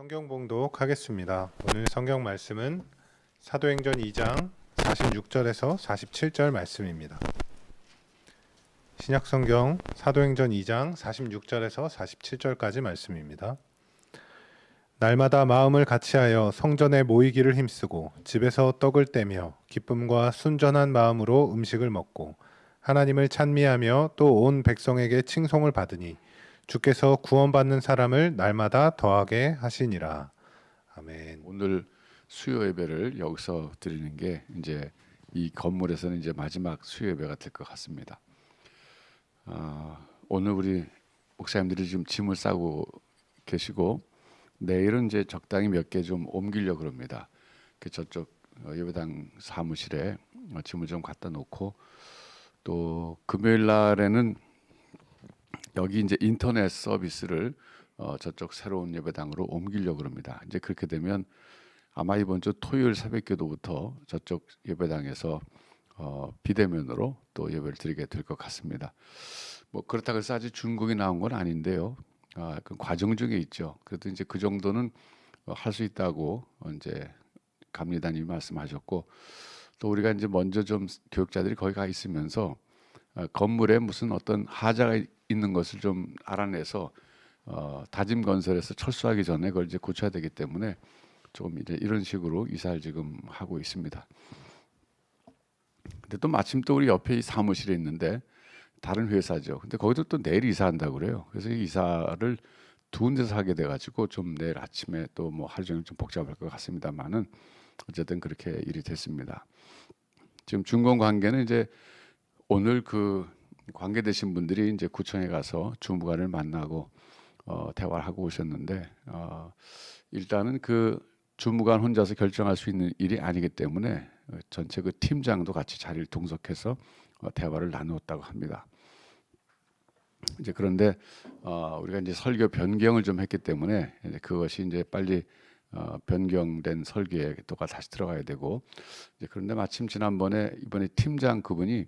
성경 봉독하겠습니다. 오늘 성경 말씀은 사도행전 2장 46절에서 47절 말씀입니다. 신약 성경 사도행전 2장 46절에서 47절까지 말씀입니다. 날마다 마음을 같이하여 성전에 모이기를 힘쓰고 집에서 떡을 떼며 기쁨과 순전한 마음으로 음식을 먹고 하나님을 찬미하며 또 온 백성에게 칭송을 받으니 주께서 구원받는 사람을 날마다 더하게 하시니라. 아멘. 오늘 수요 예배를 여기서 드리는 게 이제 이 건물에서는 이제 마지막 수요 예배가 될 것 같습니다. 아, 오늘 우리 목사님들이 지금 짐을 싸고 계시고 내일은 이제 적당히 몇 개 좀 옮기려 고 그럽니다. 그 저쪽 어, 예배당 사무실에 어, 짐을 좀 갖다 놓고 또 금요일 날에는 여기 이제 인터넷 서비스를 어, 저쪽 새로운 예배당으로 옮기려 고 그럽니다. 이제 그렇게 되면 아마 이번 주 토요일 새벽 기도부터 저쪽 예배당에서 어, 비대면으로 또 예배를 드리게 될 것 같습니다. 뭐 그렇다고 해서 아직 중국이 나온 건 아닌데요. 아, 그 과정 중에 있죠. 그래도 이제 그 정도는 어, 할수 있다고 어, 이제 감리단이 말씀하셨고 또 우리가 이제 먼저 좀 교육자들이 거기 가 있으면서 어, 건물에 무슨 어떤 하자가 있는 것을 좀 알아내서 어, 다짐 건설에서 철수하기 전에 그걸 이제 고쳐야 되기 때문에 조금 이제 이런 식으로 이사를 지금 하고 있습니다. 근데 또 마침 또 우리 옆에 이 사무실에 있는데 다른 회사죠. 근데 거기도 또 내일 이사한다고 그래요. 그래서 이 이사를 두 군데서 하게 돼가지고 좀 내일 아침에 또 뭐 하루 종일 좀 복잡할 것 같습니다만은 어쨌든 그렇게 일이 됐습니다. 지금 중공 관계는 이제 오늘 그 관계되신 분들이 이제 구청에 가서 주무관을 만나고 어, 대화를 하고 오셨는데 어, 일단은 그 주무관 혼자서 결정할 수 있는 일이 아니기 때문에 어, 전체 그 팀장도 같이 자리를 동석해서 어, 대화를 나누었다고 합니다. 이제 그런데 어, 우리가 이제 설교 변경을 좀 했기 때문에 이제 그것이 이제 빨리 어, 변경된 설계에 또가 다시 들어가야 되고 이제 그런데 마침 지난번에 이번에 팀장 그분이 어,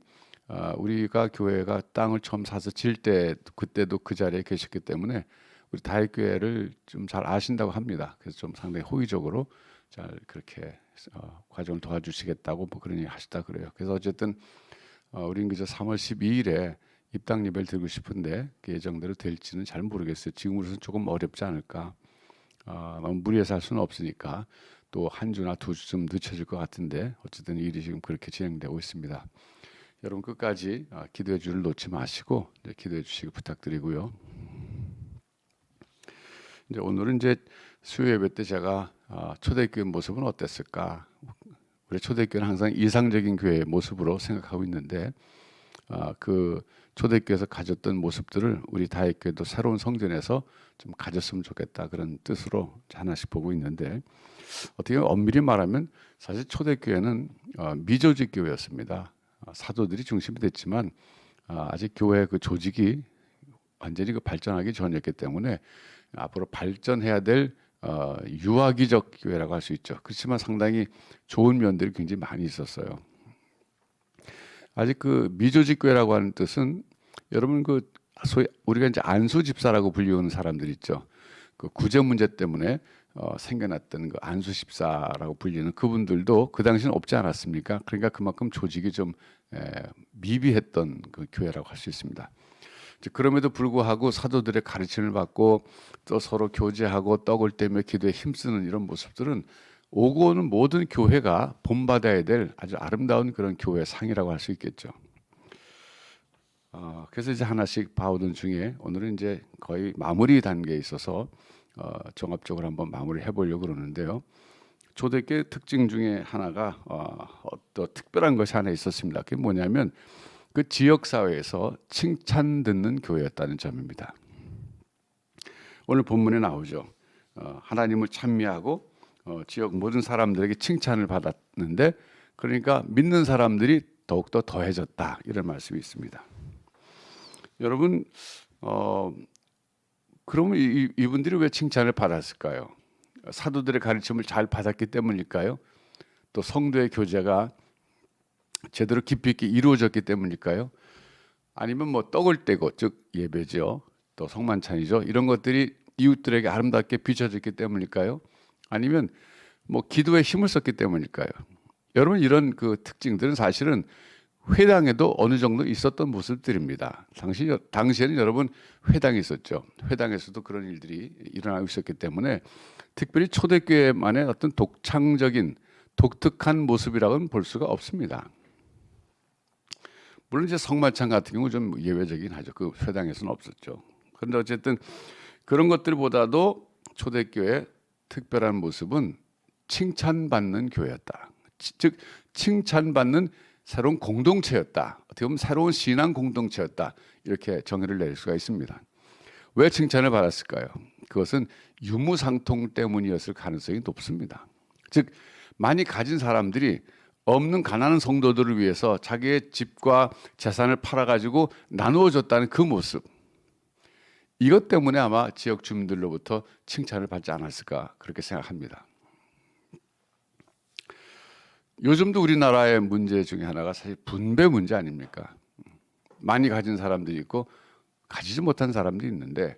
우리가 교회가 땅을 처음 사서 질 때 그때도 그 자리에 계셨기 때문에 우리 다윗 교회를 좀 잘 아신다고 합니다. 그래서 좀 상당히 호의적으로 잘 그렇게 어, 과정을 도와주시겠다고 뭐 그런 얘기 하시다 그래요. 그래서 어쨌든 어, 우리는 그저 3월 12일에 입당 예배를 드리고 싶은데 그 예정대로 될지는 잘 모르겠어요. 지금으로서는 조금 어렵지 않을까. 어, 너무 무리해서 할 수는 없으니까 또 한 주나 두 주쯤 늦춰질 것 같은데 어쨌든 일이 지금 그렇게 진행되고 있습니다. 여러분 끝까지 아, 기도의 줄을 놓지 마시고 기도해 주시기 부탁드리고요. 이제 오늘은 이제 수요 예배 때 제가 아, 초대교회 모습은 어땠을까? 우리 초대교회는 항상 이상적인 교회의 모습으로 생각하고 있는데 아, 그 초대교회에서 가졌던 모습들을 우리 다윗교회도 새로운 성전에서 좀 가졌으면 좋겠다 그런 뜻으로 하나씩 보고 있는데 어떻게 엄밀히 말하면 사실 초대교회는 어, 미조직 교회였습니다. 아, 사도들이 중심이 됐지만 아, 아직 교회 그 조직이 완전히 그 발전하기 전이었기 때문에 앞으로 발전해야 될 어, 유아기적 교회라고 할 수 있죠. 그렇지만 상당히 좋은 면들이 굉장히 많이 있었어요. 아직 그 미조직 교회라고 하는 뜻은 여러분 그 소위 우리가 이제 안수 집사라고 불리우는 사람들 있죠. 그 구제 문제 때문에 어, 생겨났던 그 안수 집사라고 불리는 그분들도 그 당시는 없지 않았습니까? 그러니까 그만큼 조직이 좀 에, 미비했던 그 교회라고 할 수 있습니다. 그럼에도 불구하고 사도들의 가르침을 받고 또 서로 교제하고 떡을 떼며 기도에 힘쓰는 이런 모습들은 오고 오는 모든 교회가 본받아야 될 아주 아름다운 그런 교회 상이라고 할 수 있겠죠. 어, 그래서 이제 하나씩 봐오던 중에 오늘은 이제 거의 마무리 단계에 있어서 어, 종합적으로 한번 마무리 해 보려고 그러는데요. 초대교회 특징 중에 하나가 어, 어떤 특별한 것이 하나 있었습니다. 그게 뭐냐면 그 지역 사회에서 칭찬 듣는 교회였다는 점입니다. 오늘 본문에 나오죠. 어, 하나님을 찬미하고 어, 지역 모든 사람들에게 칭찬을 받았는데 그러니까 믿는 사람들이 더욱더 더해졌다 이런 말씀이 있습니다. 여러분 어, 그러면 이, 이분들이 왜 칭찬을 받았을까요? 사도들의 가르침을 잘 받았기 때문일까요? 또 성도의 교제가 제대로 깊이 있게 이루어졌기 때문일까요? 아니면 뭐 떡을 떼고 즉 예배죠. 또 성만찬이죠. 이런 것들이 이웃들에게 아름답게 비춰졌기 때문일까요? 아니면 뭐 기도에 힘을 썼기 때문일까요? 여러분 이런 그 특징들은 사실은 회당에도 어느 정도 있었던 모습들입니다. 당시 당시에는 여러분 회당이 있었죠. 회당에서도 그런 일들이 일어나고 있었기 때문에 특별히 초대교회만의 어떤 독창적인 독특한 모습이라고는 볼 수가 없습니다. 물론 이제 성만찬 같은 경우 좀 예외적이긴 하죠. 그 회당에서는 없었죠. 그런데 어쨌든 그런 것들보다도 초대교회 특별한 모습은 칭찬받는 교회였다. 치- 즉 칭찬받는 새로운 공동체였다. 어떻게 보면 새로운 신앙 공동체였다. 이렇게 정의를 내릴 수가 있습니다. 왜 칭찬을 받았을까요? 그것은 유무상통 때문이었을 가능성이 높습니다. 즉 많이 가진 사람들이 없는 가난한 성도들을 위해서 자기의 집과 재산을 팔아 가지고 나누어 줬다는 그 모습. 이것 때문에 아마 지역 주민들로부터 칭찬을 받지 않았을까 그렇게 생각합니다. 요즘도 우리나라의 문제 중에 하나가 사실 분배 문제 아닙니까? 많이 가진 사람들이 있고 가지지 못한 사람들이 있는데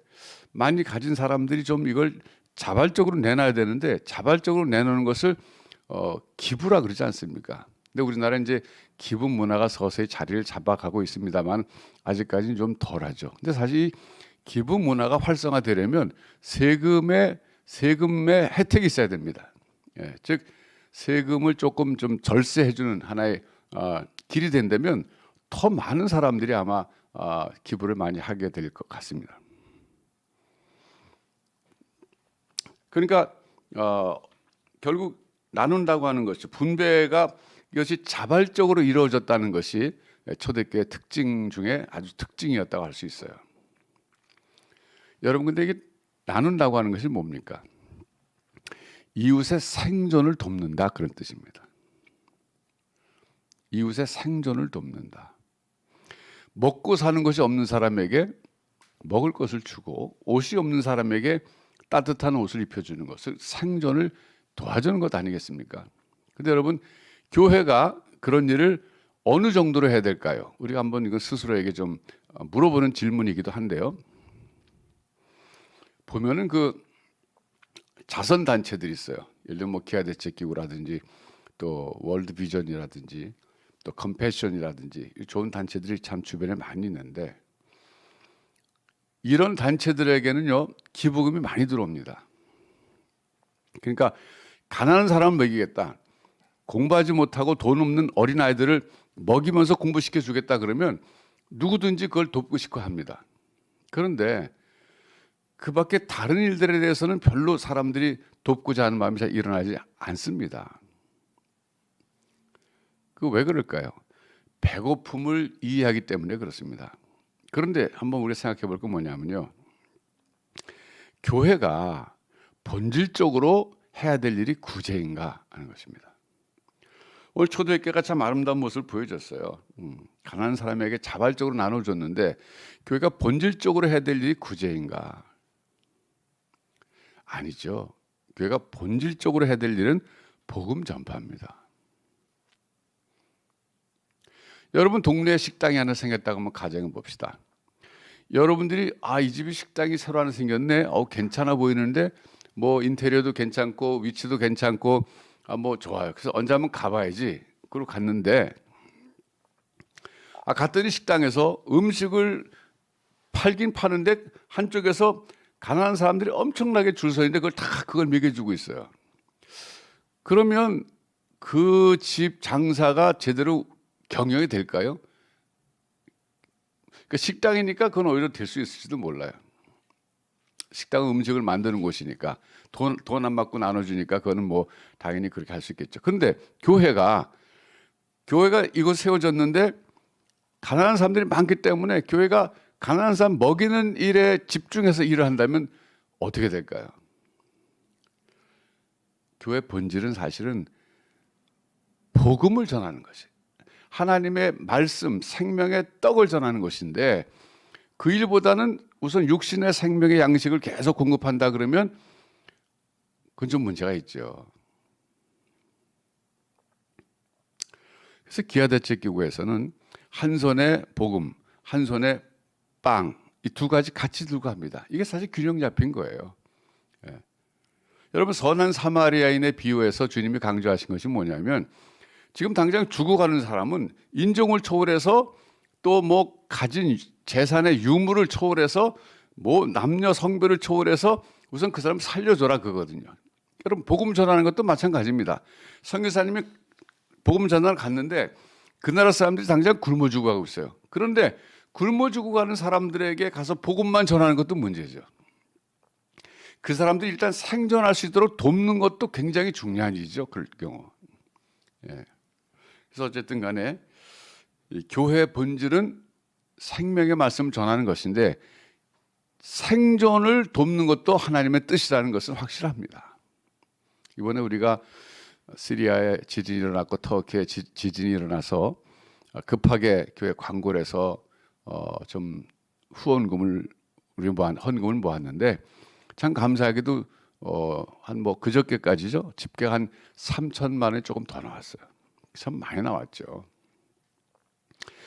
많이 가진 사람들이 좀 이걸 자발적으로 내놔야 되는데 자발적으로 내놓는 것을 어, 기부라 그러지 않습니까? 근데 우리나라 이제 기부 문화가 서서히 자리를 잡아가고 있습니다만 아직까지는 좀 덜하죠. 근데 사실 이 기부 문화가 활성화되려면 세금의 세금의 혜택이 있어야 됩니다. 예, 즉 세금을 조금 좀 절세해주는 하나의 어, 길이 된다면 더 많은 사람들이 아마 어, 기부를 많이 하게 될 것 같습니다. 그러니까 어, 결국 나눈다고 하는 것이 분배가 이것이 자발적으로 이루어졌다는 것이 초대교회 특징 중에 아주 특징이었다고 할 수 있어요. 여러분 근데 이게 나눈다고 하는 것이 뭡니까? 이웃의 생존을 돕는다 그런 뜻입니다. 이웃의 생존을 돕는다. 먹고 사는 것이 없는 사람에게 먹을 것을 주고 옷이 없는 사람에게 따뜻한 옷을 입혀주는 것을 생존을 도와주는 것 아니겠습니까? 근데 여러분 교회가 그런 일을 어느 정도로 해야 될까요? 우리가 한번 이거 스스로에게 좀 어, 물어보는 질문이기도 한데요. 보면은 그 자선 단체들이 있어요. 예를 들면 뭐 기아 대책 기구라든지 또 월드 비전이라든지 또 컴패션이라든지 이 좋은 단체들이 참 주변에 많이 있는데 이런 단체들에게는요 기부금이 많이 들어옵니다. 그러니까 가난한 사람을 먹이겠다. 공부하지 못하고 돈 없는 어린 아이들을 먹이면서 공부시켜 주겠다 그러면 누구든지 그걸 돕고 싶어 합니다. 그런데 그 밖에 다른 일들에 대해서는 별로 사람들이 돕고자 하는 마음이 잘 일어나지 않습니다. 그 왜 그럴까요? 배고픔을 이해하기 때문에 그렇습니다. 그런데 한번 우리 생각해 볼 건 뭐냐면요. 교회가 본질적으로 해야 될 일이 구제인가 하는 것입니다. 오늘 초대교회가 참 아름다운 모습을 보여줬어요. 음, 가난한 사람에게 자발적으로 나눠줬는데 교회가 본질적으로 해야 될 일이 구제인가? 아니죠. 교회가 본질적으로 해야 될 일은 복음 전파입니다. 여러분 동네에 식당이 하나 생겼다고 하면 가정을 봅시다. 여러분들이 아 이 집이 식당이 새로 하나 생겼네. 어 괜찮아 보이는데 뭐 인테리어도 괜찮고 위치도 괜찮고 아 뭐 좋아요. 그래서 언제 한번 가봐야지. 그리고 갔는데 아 갔더니 식당에서 음식을 팔긴 파는데 한쪽에서 가난한 사람들이 엄청나게 줄 서 있는데 그걸 다 그걸 먹여주고 있어요. 그러면 그 집 장사가 제대로 경영이 될까요? 그 식당이니까 그건 오히려 될 수 있을지도 몰라요. 식당은 음식을 만드는 곳이니까 돈 돈 안 받고 나눠주니까 그거는 뭐 당연히 그렇게 할 수 있겠죠. 근데 교회가 교회가 이곳 세워졌는데 가난한 사람들이 많기 때문에 교회가 가난한 사람 먹이는 일에 집중해서 일을 한다면 어떻게 될까요? 교회 본질은 사실은 복음을 전하는 것이 하나님의 말씀, 생명의 떡을 전하는 것인데 그 일보다는 우선 육신의 생명의 양식을 계속 공급한다 그러면 그건 좀 문제가 있죠. 그래서 기아대책기구에서는 한 손에 복음, 한 손에 빵 이 두 가지 같이 들고 합니다. 이게 사실 균형 잡힌 거예요. 예. 여러분 선한 사마리아인의 비유에서 주님이 강조하신 것이 뭐냐면 지금 당장 죽어가는 사람은 인종을 초월해서 또 뭐 가진 재산의 유무를 초월해서 뭐 남녀 성별을 초월해서 우선 그 사람 살려줘라 그거든요. 여러분 복음 전하는 것도 마찬가지입니다. 선교사님이 복음 전하러 갔는데 그 나라 사람들이 당장 굶어 죽어가고 있어요. 그런데 굶어 죽어가는 사람들에게 가서 복음만 전하는 것도 문제죠. 그 사람들이 일단 생존할 수 있도록 돕는 것도 굉장히 중요한 일이죠. 그럴 경우. 예. 그래서 어쨌든 간에 이 교회의 본질은 생명의 말씀을 전하는 것인데 생존을 돕는 것도 하나님의 뜻이라는 것은 확실합니다. 이번에 우리가 시리아에 지진이 일어났고 터키에 지, 지진이 일어나서 급하게 교회 광고를 해서 어, 좀 후원금을 우리 모았, 헌금을 모았는데 참 감사하게도 어, 한 뭐 그저께까지죠 집계 한 3천만 원이 조금 더 나왔어요. 참 많이 나왔죠.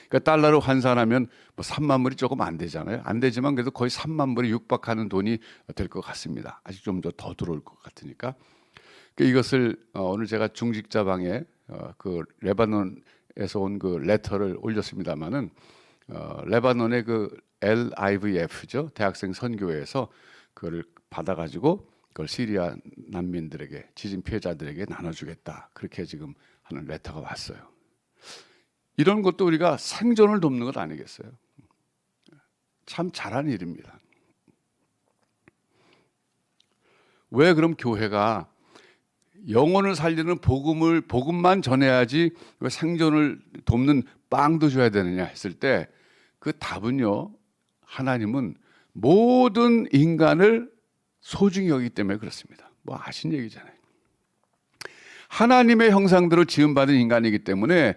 그러니까 달러로 환산하면 뭐 3만 불이 조금 안 되잖아요. 안 되지만 그래도 거의 3만 불이 육박하는 돈이 될 것 같습니다. 아직 좀 더 더 들어올 것 같으니까. 그 이것을 어, 오늘 제가 중직자 방에 어, 그 레바논에서 온 그 레터를 올렸습니다마는 어, 레바논의 그 LIVF죠 대학생 선교회에서 그걸 받아가지고 그걸 시리아 난민들에게 지진 피해자들에게 나눠주겠다 그렇게 지금 하는 레터가 왔어요. 이런 것도 우리가 생존을 돕는 것 아니겠어요? 참 잘한 일입니다. 왜 그럼 교회가 영혼을 살리는 복음을 복음만 전해야지 왜 생존을 돕는 빵도 줘야 되느냐 했을 때 그 답은요 하나님은 모든 인간을 소중히 여기기 때문에 그렇습니다. 뭐 아신 얘기잖아요. 하나님의 형상대로 지음받은 인간이기 때문에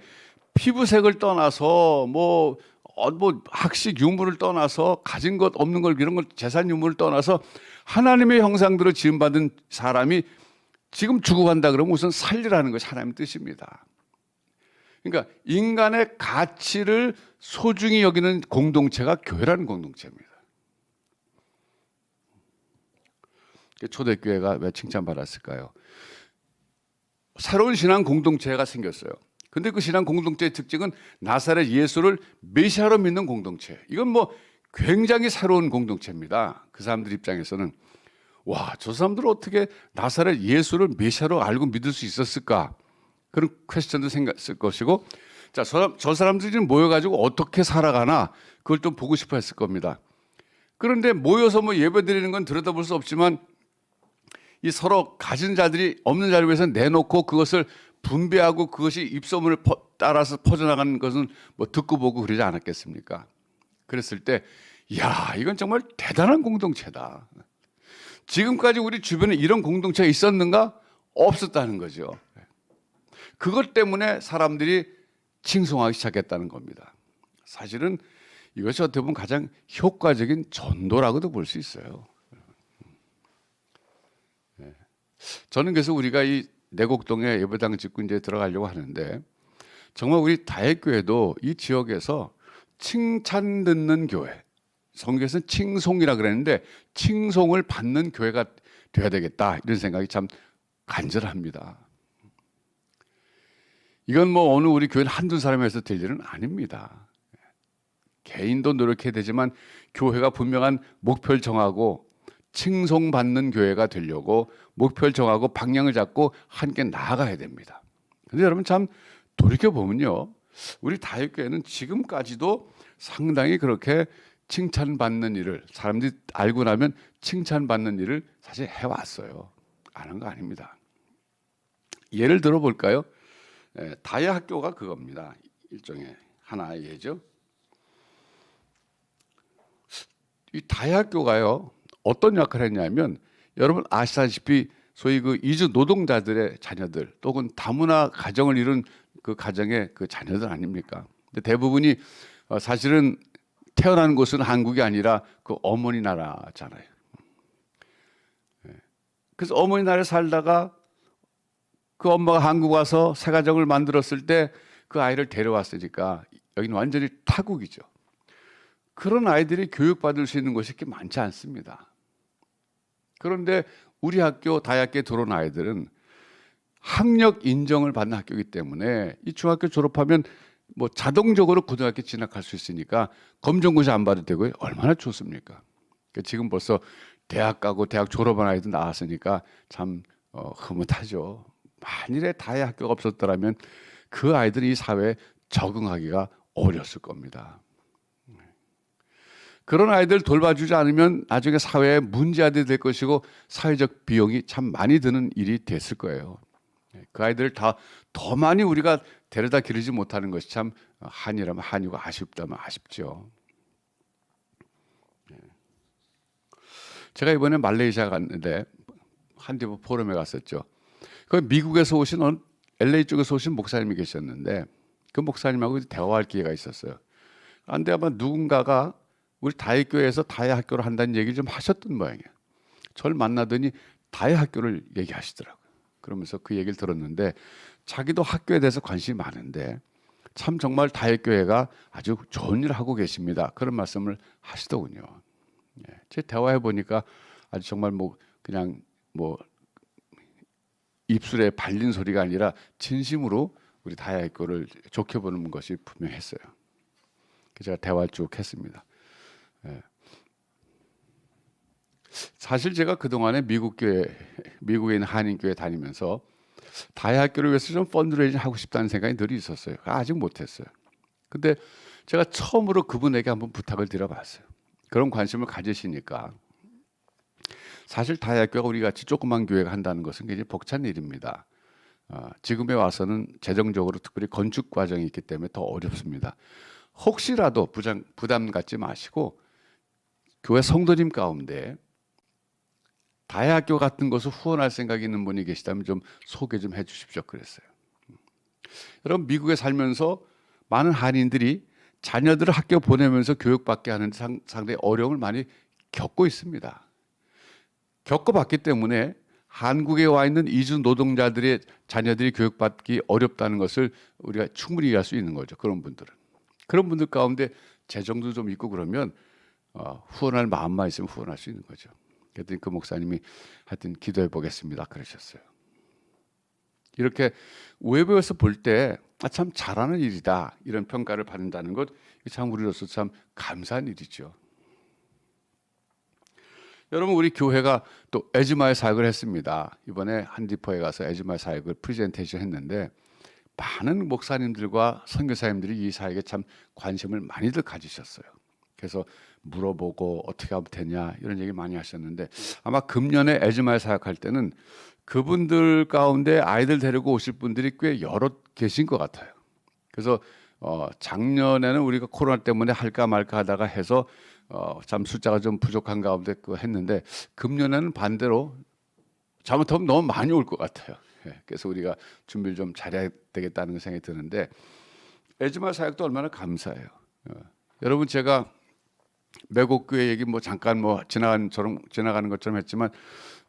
피부색을 떠나서 뭐, 어, 뭐 학식 유무를 떠나서 가진 것 없는 걸 이런 걸 재산 유무를 떠나서 하나님의 형상대로 지음받은 사람이 지금 죽어간다 그러면 우선 살리라는 것이 하나님의 뜻입니다. 그러니까 인간의 가치를 소중히 여기는 공동체가 교회라는 공동체입니다. 초대교회가 왜 칭찬받았을까요? 새로운 신앙 공동체가 생겼어요. 근데 그 신앙 공동체의 특징은 나사렛 예수를 메시아로 믿는 공동체. 이건 뭐 굉장히 새로운 공동체입니다. 그 사람들 입장에서는 와, 저 사람들 어떻게 나사렛 예수를 메시아로 알고 믿을 수 있었을까? 그런 퀘스천도 생겼을 것이고, 자, 저, 저 사람들이 모여가지고 어떻게 살아가나 그걸 좀 보고 싶어 했을 겁니다. 그런데 모여서 뭐 예배 드리는 건 들여다볼 수 없지만 이 서로 가진 자들이 없는 자를 위해서 내놓고 그것을 분배하고 그것이 입소문을 퍼, 따라서 퍼져나가는 것은 뭐 듣고 보고 그러지 않았겠습니까? 그랬을 때, 야, 이건 정말 대단한 공동체다. 지금까지 우리 주변에 이런 공동체가 있었는가? 없었다는 거죠. 그것 때문에 사람들이 칭송하기 시작했다는 겁니다. 사실은 이것이 어떻게 보면 가장 효과적인 전도라고도 볼 수 있어요. 네. 저는 그래서 우리가 이 내곡동에 예배당 짓고 이제 들어가려고 하는데 정말 우리 다혜교회도 이 지역에서 칭찬 듣는 교회, 성경에서는 칭송이라 그랬는데 칭송을 받는 교회가 돼야 되겠다 이런 생각이 참 간절합니다. 이건 뭐 어느 우리 교회는 한두 사람에서 될 일은 아닙니다. 개인도 노력해야 되지만 교회가 분명한 목표를 정하고 칭송받는 교회가 되려고 목표를 정하고 방향을 잡고 함께 나아가야 됩니다. 근데 여러분 참 돌이켜 보면요. 우리 다육교회는 지금까지도 상당히 그렇게 칭찬받는 일을 사람들이 알고 나면 칭찬받는 일을 사실 해왔어요. 안 한 거 아닙니다. 예를 들어 볼까요? 예, 다야 학교가 그겁니다. 일종의 하나의 예죠. 이 다야 학교가요 어떤 역할을 했냐면 여러분 아시다시피 소위 그 이주 노동자들의 자녀들 또는 다문화 가정을 이룬 그 가정의 그 자녀들 아닙니까? 근데 대부분이 어, 사실은 태어난 곳은 한국이 아니라 그 어머니 나라잖아요. 예. 그래서 어머니 나라에 살다가 그 엄마가 한국 와서 새 가정을 만들었을 때 그 아이를 데려왔으니까 여기는 완전히 타국이죠. 그런 아이들이 교육받을 수 있는 곳이 그렇게 많지 않습니다. 그런데 우리 학교 다학교에 들어온 아이들은 학력 인정을 받는 학교이기 때문에 이 중학교 졸업하면 뭐 자동적으로 고등학교 진학할 수 있으니까 검정고시 안 봐도 되고요. 얼마나 좋습니까? 그러니까 지금 벌써 대학 가고 대학 졸업한 아이도 나왔으니까 참 어, 흐뭇하죠. 만일에 다의 학교가 없었더라면 그 아이들이 이 사회에 적응하기가 어렸을 겁니다. 그런 아이들 돌봐주지 않으면 나중에 사회에 문제아들이 될 것이고 사회적 비용이 참 많이 드는 일이 됐을 거예요. 그 아이들을 다 더 많이 우리가 데려다 기르지 못하는 것이 참 한이라면 한이고 아쉽다면 아쉽죠. 네. 제가 이번에 말레이시아 갔는데 한디보 포럼에 갔었죠. 그 미국에서 오신 어느 LA 쪽에서 오신 목사님이 계셨는데 그 목사님하고 대화할 기회가 있었어요. 안데 아마 누군가가 우리 다혜 교회에서 다혜 학교를 한다는 얘기를 좀 하셨던 모양이에요. 저를 만나더니 다혜 학교를 얘기하시더라고요. 그러면서 그 얘기를 들었는데 자기도 학교에 대해서 관심이 많은데 참 정말 다혜 교회가 아주 좋은 일을 하고 계십니다. 그런 말씀을 하시더군요. 예, 제 대화해 보니까 아주 정말 뭐 그냥 뭐 입술에 발린 소리가 아니라 진심으로 우리 다혜 학교를 좋게 보는 것이 분명했어요. 제가 대화를 쭉 했습니다. 예. 사실 제가 그 동안에 미국 교회, 미국에 있는 한인 교회 다니면서 다혜 학교를 위해서 좀 펀드레이징 하고 싶다는 생각이 늘 있었어요. 아직 못했어요. 근데 제가 처음으로 그분에게 한번 부탁을 드려봤어요. 그런 관심을 가지시니까 사실 다혜 학교가 우리 같이 조그만 교회가 한다는 것은 굉장히 벅찬 일입니다. 어, 지금에 와서는 재정적으로 특별히 건축 과정이 있기 때문에 더 어렵습니다. 혹시라도 부장, 부담 갖지 마시고 교회 성도님 가운데 다혜학교 같은 것을 후원할 생각이 있는 분이 계시다면 좀 소개 좀 해주십시오. 그랬어요. 여러분 미국에 살면서 많은 한인들이 자녀들을 학교 보내면서 교육받게 하는 상, 상당히 어려움을 많이 겪고 있습니다. 겪어봤기 때문에 한국에 와 있는 이주 노동자들의 자녀들이 교육받기 어렵다는 것을 우리가 충분히 이해할 수 있는 거죠. 그런 분들은 그런 분들 가운데 재정도 좀 있고 그러면 어, 후원할 마음만 있으면 후원할 수 있는 거죠. 그랬더니 그 목사님이 하여튼 기도해 보겠습니다. 그러셨어요. 이렇게 외부에서 볼때 아, 참 잘하는 일이다 이런 평가를 받는다는 것 참 우리로서 참 감사한 일이죠. 여러분 우리 교회가 또 에즈마의 사역을 했습니다. 이번에 한디퍼에 가서 에즈마의 사역을 프레젠테이션 했는데 많은 목사님들과 선교사님들이 이 사역에 참 관심을 많이들 가지셨어요. 그래서 물어보고 어떻게 하면 되냐 이런 얘기 많이 하셨는데 아마 금년에 에즈마에 사역할 때는 그분들 가운데 아이들 데리고 오실 분들이 꽤 여러 계신 것 같아요. 그래서 어, 작년에는 우리가 코로나 때문에 할까 말까 하다가 해서 어, 참 숫자가 좀 부족한 가운데 그 했는데 금년에는 반대로 잘못하면 너무 많이 올 것 같아요. 예, 그래서 우리가 준비를 좀 잘해야 되겠다는 생각이 드는데 에즈마 사역도 얼마나 감사해요. 어, 여러분 제가 매곡교회 얘기 뭐 잠깐 뭐 지나간 처럼 지나가는 것처럼 했지만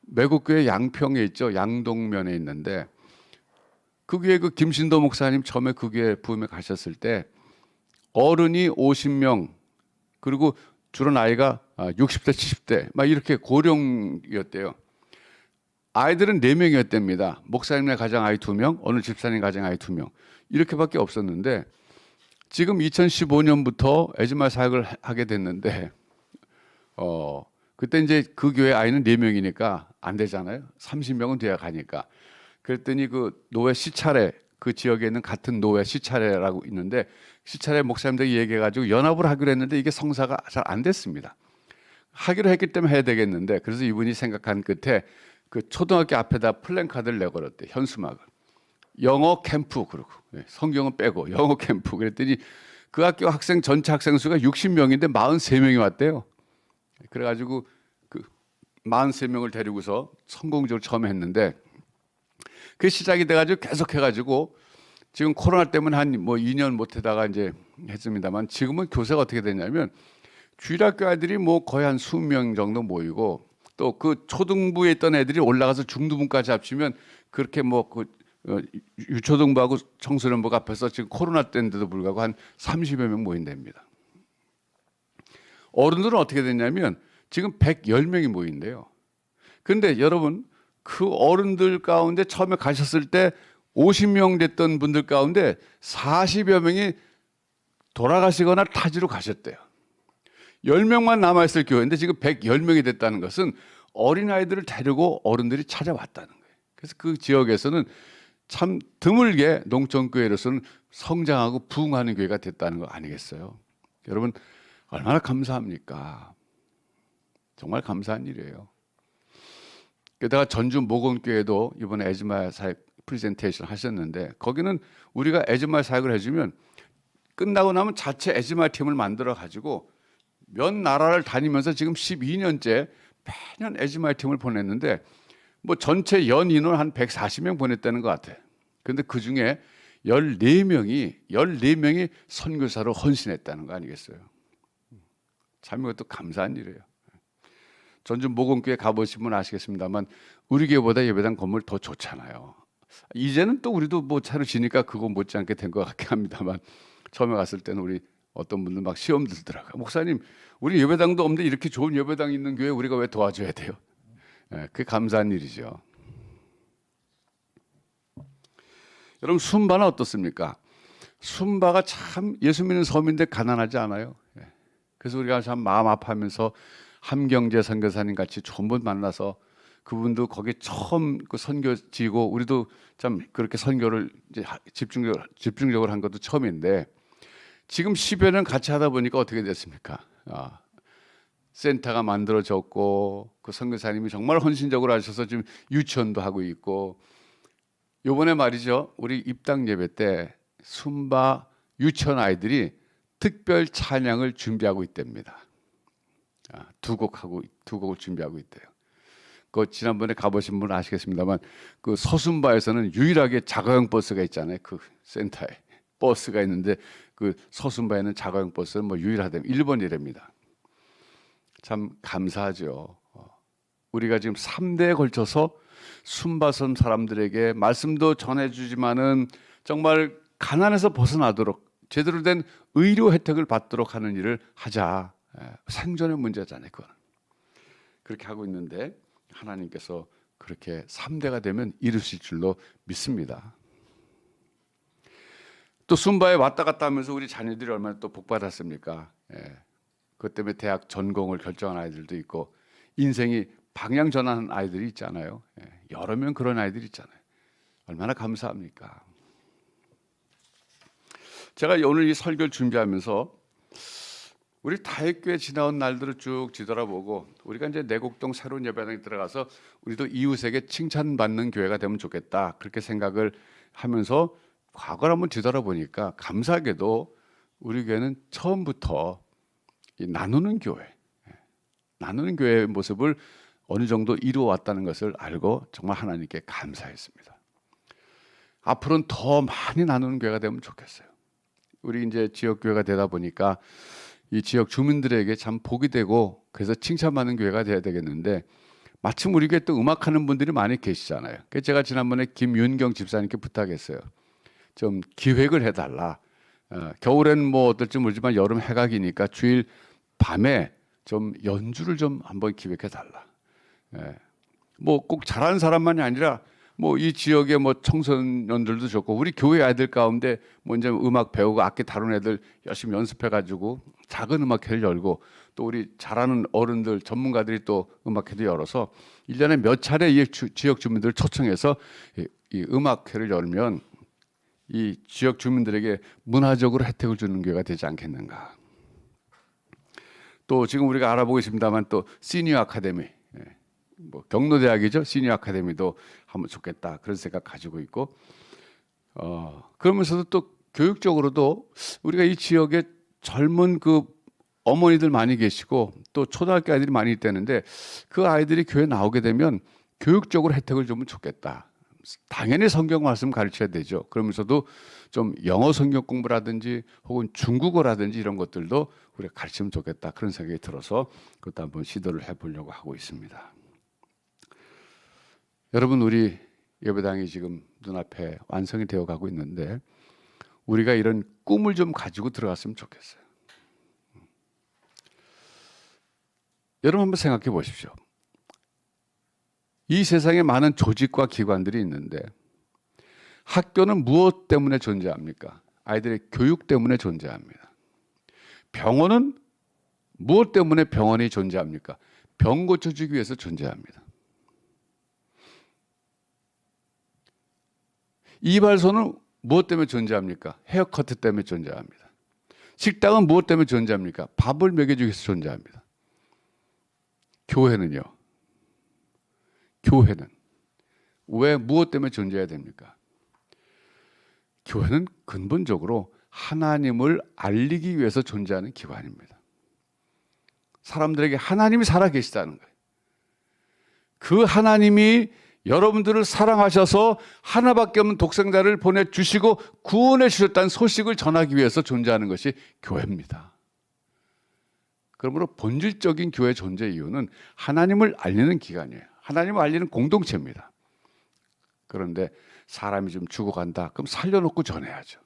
매곡교회 양평에 있죠 양동면에 있는데 그 교회 그 김신도 목사님 처음에 그 교회 부임에 가셨을 때 어른이 50명 그리고 주로 나이가 60대 70대 막 이렇게 고령이었대요. 아이들은 4명이었답니다. 목사님네 가정 아이 2명, 어느 집사님 가정 아이 2명. 이렇게밖에 없었는데 지금 2015년부터 에즈마 사역을 하게 됐는데 어 그때 이제 그 교회 아이는 4명이니까 안 되잖아요. 30명은 돼야 가니까. 그랬더니 그 노회 시차례 그 지역에 있는 같은 노회 시차례라고 있는데 시차례 목사님들이 얘기해 가지고 연합을 하기로 했는데 이게 성사가 잘 안 됐습니다. 하기로 했기 때문에 해야 되겠는데 그래서 이분이 생각한 끝에 그 초등학교 앞에다 플랜카드를 내걸었대 현수막을 영어 캠프 그러고 예, 성경은 빼고 영어 캠프 그랬더니 그 학교 학생 전체 학생 수가 60명인데 43명이 왔대요. 그래가지고 그 43명을 데리고서 성공적으로 처음 했는데 그 시작이 돼가지고 계속 해가지고 지금 코로나 때문에 한 뭐 2년 못하다가 이제 했습니다만 지금은 교세가 어떻게 되냐면 주일학교 아이들이 뭐 거의 한 20명 정도 모이고 또 그 초등부에 있던 애들이 올라가서 중등부까지 합치면 그렇게 뭐그 어, 유초등부하고 청소년부 앞에서 지금 코로나 때인데도 불구하고 한 30여 명 모인답니다. 어른들은 어떻게 됐냐면 지금 110명이 모인대요. 근데 여러분 그 어른들 가운데 처음에 가셨을 때 50명 됐던 분들 가운데 40여 명이 돌아가시거나 타지로 가셨대요. 10명만 남아있을 교회인데 지금 110명이 됐다는 것은 어린아이들을 데리고 어른들이 찾아왔다는 거예요. 그래서 그 지역에서는 참 드물게 농촌교회로서는 성장하고 부흥하는 교회가 됐다는 거 아니겠어요? 여러분, 얼마나 감사합니까? 정말 감사한 일이에요. 게다가 전주 모건교회도 이번에 에즈마 사역 프레젠테이션 하셨는데 거기는 우리가 에즈마 사역을 해주면 끝나고 나면 자체 에즈마 팀을 만들어 가지고 몇 나라를 다니면서 지금 12년째 매년 에즈마 팀을 보냈는데 뭐 전체 연 인원 한 140명 보냈다는 것 같아요. 근데 그 중에 14명이 14명이 선교사로 헌신했다는 거 아니겠어요? 참 이것도 감사한 일이에요. 전주 모건교회 가보시면 아시겠습니다만 우리 교회보다 예배당 건물 더 좋잖아요. 이제는 또 우리도 뭐 차로 지니까 그거 못지않게 된 것 같긴 합니다만 처음에 갔을 때는 우리 어떤 분들 막 시험 들더라고요. 목사님, 우리 예배당도 없는데 이렇게 좋은 예배당 있는 교회 우리가 왜 도와줘야 돼요? 예, 그게 감사한 일이죠. 여러분 순바는 어떻습니까? 순바가 참 예수 믿는 섬인데 가난하지 않아요. 예. 그래서 우리가 참 마음 아파하면서 함경재 선교사님 같이 좋은 분 만나서 그분도 거기 처음 그 선교 지고 우리도 참 그렇게 선교를 이제 하- 집중적으로 집중적으로 한 것도 처음인데 지금 10여 년 같이 하다 보니까 어떻게 됐습니까? 아, 센터가 만들어졌고 그 선교사님이 정말 헌신적으로 하셔서 지금 유치원도 하고 있고 요번에 말이죠. 우리 입당 예배 때 순바 유치원 아이들이 특별 찬양을 준비하고 있답니다. 아, 두 곡 하고 두 곡을 준비하고 있대요. 그 지난번에 가보신 분 아시겠습니다만 그 서순바에서는 유일하게 자가용 버스가 있잖아요. 그 센터에 버스가 있는데 그 서순바에는 자가용 버스는 뭐 유일하다면 1번이랍니다. 참 감사하죠. 어, 우리가 지금 3대에 걸쳐서 순바선 사람들에게 말씀도 전해주지만은 정말 가난에서 벗어나도록 제대로 된 의료 혜택을 받도록 하는 일을 하자. 예, 생존의 문제잖아요. 그건 그렇게 하고 있는데 하나님께서 그렇게 3대가 되면 이루실 줄로 믿습니다. 또 순바에 왔다 갔다 하면서 우리 자녀들이 얼마나 또 복 받았습니까? 예. 그것 때문에 대학 전공을 결정한 아이들도 있고 인생이 방향 전환한 아이들이 있잖아요. 예. 여러 명 그런 아이들이 있잖아요. 얼마나 감사합니까? 제가 오늘 이 설교를 준비하면서 우리 다육교회 지나온 날들을 쭉 뒤돌아보고 우리가 이제 내곡동 새로운 예배당에 들어가서 우리도 이웃에게 칭찬받는 교회가 되면 좋겠다 그렇게 생각을 하면서 과거를 한번 뒤돌아보니까 감사하게도 우리 교회는 처음부터 이 나누는 교회, 예, 나누는 교회의 모습을 어느 정도 이루어왔다는 것을 알고 정말 하나님께 감사했습니다. 앞으로는 더 많이 나누는 교회가 되면 좋겠어요. 우리 이제 지역 교회가 되다 보니까 이 지역 주민들에게 참 복이 되고 그래서 칭찬받는 교회가 돼야 되겠는데 마침 우리 교회 또 음악하는 분들이 많이 계시잖아요. 그래서 제가 지난번에 김윤경 집사님께 부탁했어요. 좀 기획을 해달라. 어, 겨울엔 뭐 어떨지 모르지만 여름 해각이니까 주일 밤에 좀 연주를 좀 한번 기획해 달라. 예. 뭐꼭 잘하는 사람만이 아니라 뭐 이 지역의 뭐 청소년들도 좋고 우리 교회 아이들 가운데 뭐 이제 음악 배우고 악기 다루는 애들 열심히 연습해 가지고 작은 음악회를 열고 또 우리 잘하는 어른들 전문가들이 또 음악회도 열어서 일년에몇 차례 이 주- 지역 주민들을 초청해서 이, 이 음악회를 열면 이 지역 주민들에게 문화적으로 혜택을 주는 교회가 되지 않겠는가. 또 지금 우리가 알아보고 있습니다만 또 시니어 아카데미, 예, 뭐 경로대학이죠 시니어 아카데미도 하면 좋겠다 그런 생각 가지고 있고, 어 그러면서도 또 교육적으로도 우리가 이 지역에 젊은 그 어머니들 많이 계시고 또 초등학교 아이들이 많이 있다는데 그 아이들이 교회 나오게 되면 교육적으로 혜택을 주면 좋겠다. 당연히 성경 말씀 가르쳐야 되죠. 그러면서도 좀 영어 성경 공부라든지 혹은 중국어라든지 이런 것들도 우리가 가르치면 좋겠다. 그런 생각이 들어서 그것도 한번 시도를 해보려고 하고 있습니다. 여러분 우리 예배당이 지금 눈앞에 완성이 되어 가고 있는데 우리가 이런 꿈을 좀 가지고 들어갔으면 좋겠어요. 여러분 한번 생각해 보십시오. 이 세상에 많은 조직과 기관들이 있는데 학교는 무엇 때문에 존재합니까? 아이들의 교육 때문에 존재합니다. 병원은 무엇 때문에 병원이 존재합니까? 병 고쳐주기 위해서 존재합니다. 이발소는 무엇 때문에 존재합니까? 헤어커트 때문에 존재합니다. 식당은 무엇 때문에 존재합니까? 밥을 먹여주기 위해서 존재합니다. 교회는요? 교회는 왜 무엇 때문에 존재해야 됩니까? 교회는 근본적으로 하나님을 알리기 위해서 존재하는 기관입니다. 사람들에게 하나님이 살아 계시다는 거예요. 그 하나님이 여러분들을 사랑하셔서 하나밖에 없는 독생자를 보내주시고 구원해 주셨다는 소식을 전하기 위해서 존재하는 것이 교회입니다. 그러므로 본질적인 교회 존재 이유는 하나님을 알리는 기관이에요. 하나님을 알리는 공동체입니다. 그런데 사람이 좀 죽어간다. 그럼 살려놓고 전해야죠.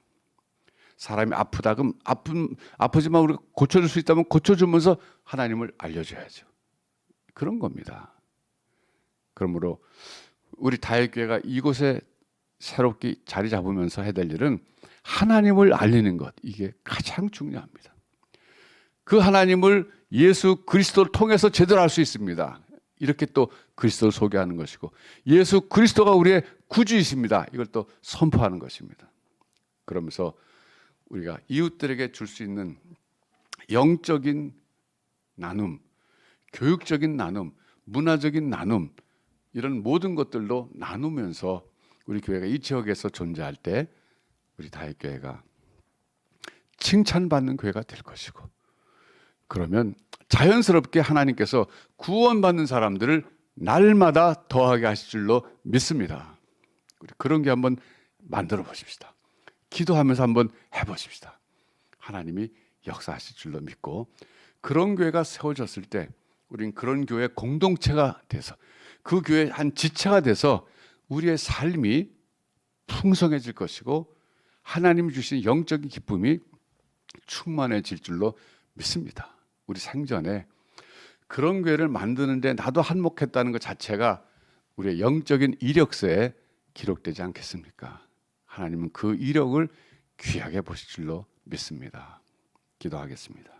사람이 아프다. 그럼 아픈 아프지만 우리가 고쳐줄 수 있다면 고쳐주면서 하나님을 알려줘야죠. 그런 겁니다. 그러므로 우리 다윗교회가 이곳에 새롭게 자리 잡으면서 해야 될 일은 하나님을 알리는 것 이게 가장 중요합니다. 그 하나님을 예수 그리스도를 통해서 제대로 알 수 있습니다. 이렇게 또 그리스도를 소개하는 것이고 예수 그리스도가 우리의 구주이십니다. 이걸 또 선포하는 것입니다. 그러면서 우리가 이웃들에게 줄 수 있는 영적인 나눔, 교육적인 나눔, 문화적인 나눔 이런 모든 것들로 나누면서 우리 교회가 이 지역에서 존재할 때 우리 다윗 교회가 칭찬받는 교회가 될 것이고 그러면 자연스럽게 하나님께서 구원받는 사람들을 날마다 더하게 하실 줄로 믿습니다. 우리 그런 게 한번 만들어 보십시다. 기도하면서 한번 해 보십시다. 하나님이 역사하실 줄로 믿고 그런 교회가 세워졌을 때 우린 그런 교회 공동체가 돼서 그 교회 한 지체가 돼서 우리의 삶이 풍성해질 것이고 하나님 주신 영적인 기쁨이 충만해질 줄로 믿습니다. 우리 생전에 그런 교회를 만드는데 나도 한몫했다는 것 자체가 우리의 영적인 이력서에 기록되지 않겠습니까? 하나님은 그 이력을 귀하게 보실 줄로 믿습니다. 기도하겠습니다.